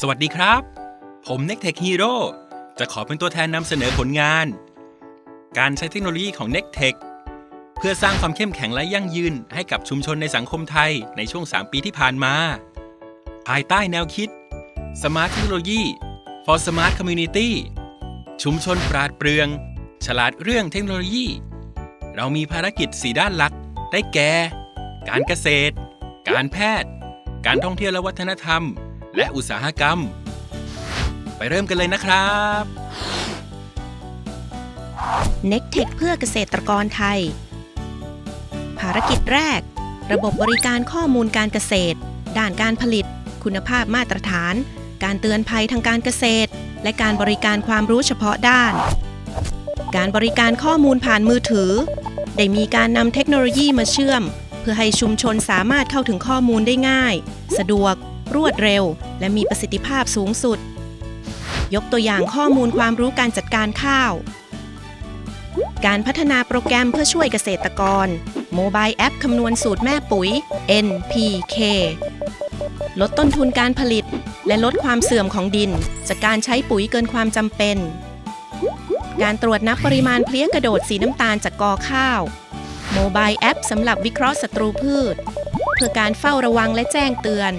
สวัสดีครับ ผม n e c t e c h Hero จะขอเป็นตัวแทนนำเสนอผลงาน การใช้เทคโนโลยีของ n e c t e c h เพื่อสร้างความเข้มแข็งและยั่งยืนให้กับชุมชนในสังคมไทยในช่วง 3 ปีที่ผ่านมา ภายใต้แนวคิด Smart Technology for Smart Community ชุมชนปราดเปรื่อง ฉลาดเรื่องเทคโนโลยี เรามีภารกิจ 4 ด้านหลัก ได้แก่ การเกษตร การแพทย์ การท่องเที่ยวและวัฒนธรรม และอุตสาหกรรม ไปเริ่มกันเลยนะครับ n e c t e c h เพื่อเกษตรกรไทย ภารกิจแรก ระบบบริการข้อมูลการเกษตรด้านการผลิต คุณภาพมาตรฐาน การเตือนภัยทางการเกษตร และการบริการความรู้เฉพาะด้าน การบริการข้อมูลผ่านมือถือ ได้มีการนำเทคโนโลยีมาเชื่อม เพื่อให้ชุมชนสามารถเข้าถึงข้อมูลได้ง่าย สะดวก รวดเร็ว และมีประสิทธิภาพสูงสุด ยกตัวอย่างข้อมูลความรู้การจัดการข้าว การพัฒนาโปรแกรมเพื่อช่วยเกษตรกรโมบายแอปคำนวณสูตรแม่ปุ๋ย NPK ลดต้นทุนการผลิต และลดความเสื่อมของดิน จากการใช้ปุ๋ยเกินความจำเป็น การตรวจนับปริมาณเพลี้ยกระโดดสีน้ำตาลจากกอข้าวโมบายแอปสำหรับวิเคราะห์ศัตรูพืช เพื่อการเฝ้าระวังและแจ้งเตือน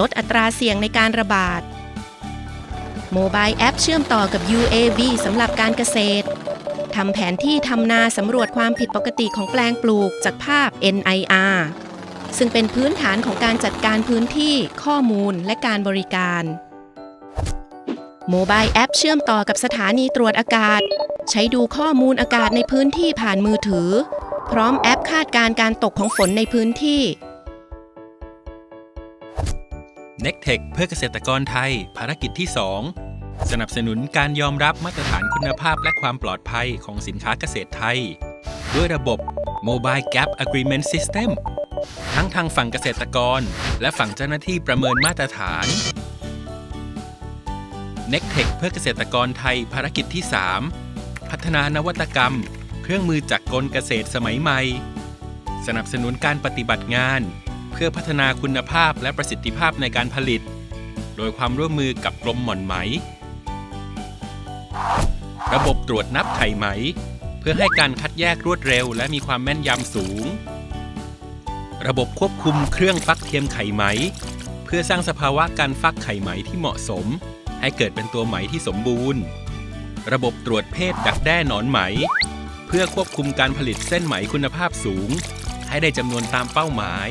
ลดอัตราเสี่ยงในการระบาดโมบายแอปเชื่อมต่อกับ UAV สำหรับการเกษตรทำแผนที่ทำนาสำรวจความผิดปกติของแปลงปลูกจากภาพ NIR ซึ่งเป็นพื้นฐานของการจัดการพื้นที่ข้อมูลและการบริการโมบายแอปเชื่อมต่อกับสถานีตรวจอากาศ ใช้ดูข้อมูลอากาศในพื้นที่ผ่านมือถือ พร้อมแอปคาดการณ์การตกของฝนในพื้นที่ n e c t e c h เพื่อเกษตรกรไทย ภารกิจที่ 2 สนับสนุนการยอมรับมาตรฐานคุณภาพและความปลอดภัยของสินค้าเกษตรไทย ด้วยระบบ Mobile Gap Agreement System ทั้งทางฝั่งเกษตรกร และฝั่งเจ้าหน้าที่ประเมินมาตรฐาน n e c t e c h เพื่อเกษตรกรไทยภารกิจที่ 3 พัฒนานวัตกรรม เครื่องมือจักรกลเกษตรสมัยใหม่ สนับสนุนการปฏิบัติงาน เพื่อพัฒนาคุณภาพและประสิทธิภาพในการผลิต โดยความร่วมมือกับกรมหม่อนไหม ระบบตรวจนับไข่ไหม เพื่อให้การคัดแยกรวดเร็ว และมีความแม่นยำสูง ระบบควบคุมเครื่องฟักเทียมไข่ไหม เพื่อสร้างสภาวะการฟักไข่ไหมที่เหมาะสม ให้เกิดเป็นตัวไหมที่สมบูรณ์ ระบบตรวจเพศดักแด้หนอนไหม เพื่อควบคุมการผลิตเส้นไหมคุณภาพสูงให้ได้จำนวนตามเป้าหมาย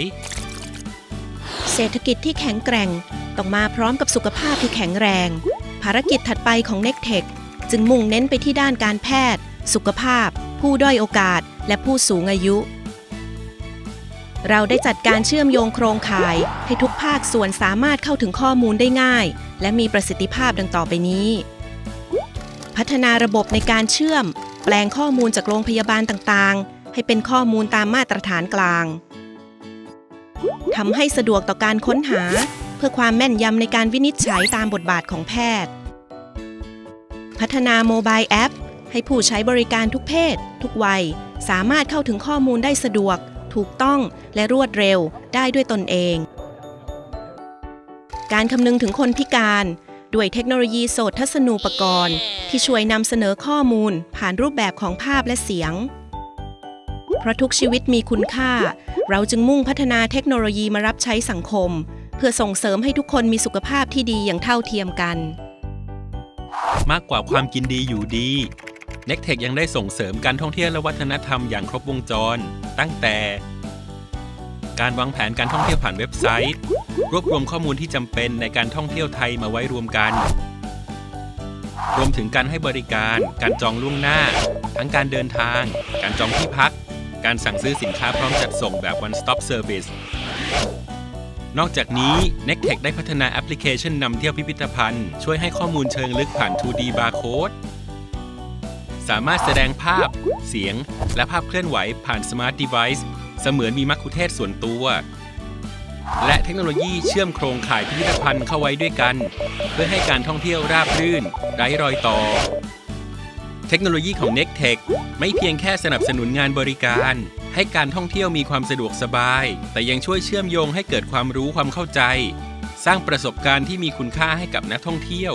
เศรษฐกิจที่แข็งแกร่งต้องมาพร้อมกับสุขภาพที่แข็งแรง ภารกิจถัดไปของ n e c t e c h จึงมุ่งเน้นไปที่ด้านการแพทย์ สุขภาพ ผู้ด้อยโอกาส และผู้สูงอายุ เราได้จัดการเชื่อมโยงโครงข่าย ให้ทุกภาคส่วนสามารถเข้าถึงข้อมูลได้ง่าย และมีประสิทธิภาพดังต่อไปนี้ พัฒนาระบบในการเชื่อม แปลงข้อมูลจากโรงพยาบาลต่างๆ ให้เป็นข้อมูลตามมาตรฐานกลาง ทำให้สะดวกต่อการค้นหา เพื่อความแม่นยำในการวินิจฉัยตามบทบาทของแพทย์ พัฒนาโมบายแอป ให้ผู้ใช้บริการทุกเพศ ทุกวัย สามารถเข้าถึงข้อมูลได้สะดวก ถูกต้องและรวดเร็วได้ด้วยตนเอง การคำนึงถึงคนพิการด้วยเทคโนโลยีโสตทัศนูปกรณ์ ที่ช่วยนำเสนอข้อมูลผ่านรูปแบบของภาพและเสียง เพราะทุกชีวิตมีคุณค่า เราจึงมุ่งพัฒนาเทคโนโลยีมารับใช้สังคม เพื่อส่งเสริมให้ทุกคนมีสุขภาพที่ดีอย่างเท่าเทียมกัน มากกว่าความกินดีอยู่ดี n e c t e c h ยังได้ส่งเสริมการท่องเที่ยวและวัฒนธรรมอย่างครบวงจร ตั้งแต่ การวางแผนการท่องเที่ยวผ่านเว็บไซต์ รวบรวมข้อมูลที่จำเป็นในการท่องเที่ยวไทยมาไว้รวมกันรวมถึงการให้บริการ การจองล่วงหน้า ทั้งการเดินทาง การจองที่พัก การสั่งซื้อสินค้าพร้อมจัดส่งแบบ one stop service นอกจากนี้ n e c t e c h ได้พัฒนาแอปพลิเคชันนำเที่ยวพิพิธภัณฑ์ ช่วยให้ข้อมูลเชิงลึกผ่าน 2D barcode สามารถแสดงภาพ เสียง และภาพเคลื่อนไหวผ่าน Smart Device เสมือนมีมัคคุเทศส่วนตัว และเทคโนโลยีเชื่อมโครงข่ายพิพิธภัณฑ์เข้าไว้ด้วยกัน เพื่อให้การท่องเที่ยวราบรื่น ไร้รอยต่อ เทคโนโลยีของ n e c t e c h ไม่เพียงแค่สนับสนุนงานบริการ ให้การท่องเที่ยวมีความสะดวกสบาย แต่ยังช่วยเชื่อมโยงให้เกิดความรู้ความเข้าใจ สร้างประสบการณ์ที่มีคุณค่าให้กับนักท่องเที่ยว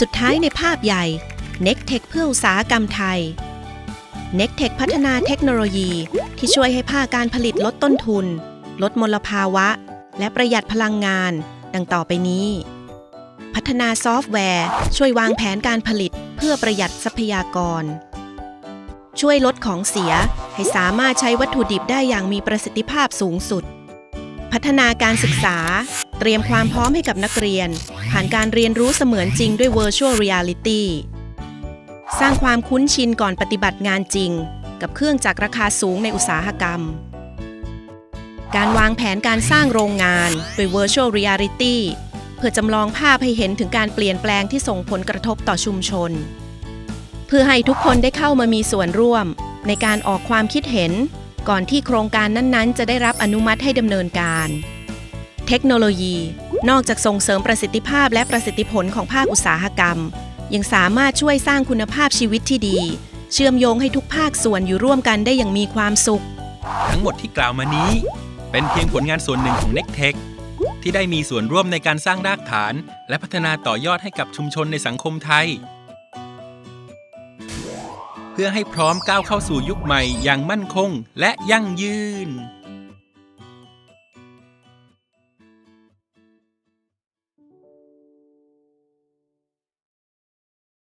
สุดท้ายในภาพใหญ่ n e c t e c h เพื่ออุตสาหกรรมไทย n e c t e c h พัฒนาเทคโนโลยีที่ช่วยให้ภาคการผลิตลดต้นทุน ลดมลภาวะ และประหยัดพลังงาน ดังต่อไปนี้ พัฒนาซอฟต์แวร์ ช่วยวางแผนการผลิต พื่อประหยัดทรัพยากร ช่วยลดของเสียให้สามารถใช้วัตถุดิบได้อย่างมีประสิทธิภาพสูงสุด พัฒนาการศึกษา เตรียมความพร้อมให้กับนักเรียน ผ่านการเรียนรู้เสมือนจริงด้วย Virtual Reality สร้างความคุ้นชินก่อนปฏิบัติงานจริง กับเครื่องจักรราคาสูงในอุตสาหกรรม การวางแผนการสร้างโรงงานโดย Virtual Reality เพื่อจำลองภาพให้เห็นถึงการเปลี่ยนแปลงที่ส่งผลกระทบต่อชุมชน เพื่อให้ทุกคนได้เข้ามามีส่วนร่วม ในการออกความคิดเห็น ก่อนที่โครงการนั้นๆ จะได้รับอนุมัติให้ดำเนินการ เทคโนโลยี นอกจากส่งเสริมประสิทธิภาพและประสิทธิผลของภาคอุตสาหกรรม ยังสามารถช่วยสร้างคุณภาพชีวิตที่ดี เชื่อมโยงให้ทุกภาคส่วนอยู่ร่วมกันได้อย่างมีความสุข ทั้งหมดที่กล่าวมานี้ เป็นเพียงผลงานส่วนหนึ่งของ n e c t e c h ที่ได้มีส่วนร่วมในการสร้างรากฐาน และพัฒนาต่อยอดให้กับชุมชนในสังคมไทย เพื่อให้พร้อมก้าวเข้าสู่ยุคใหม่อย่างมั่นคงและยั่งยืน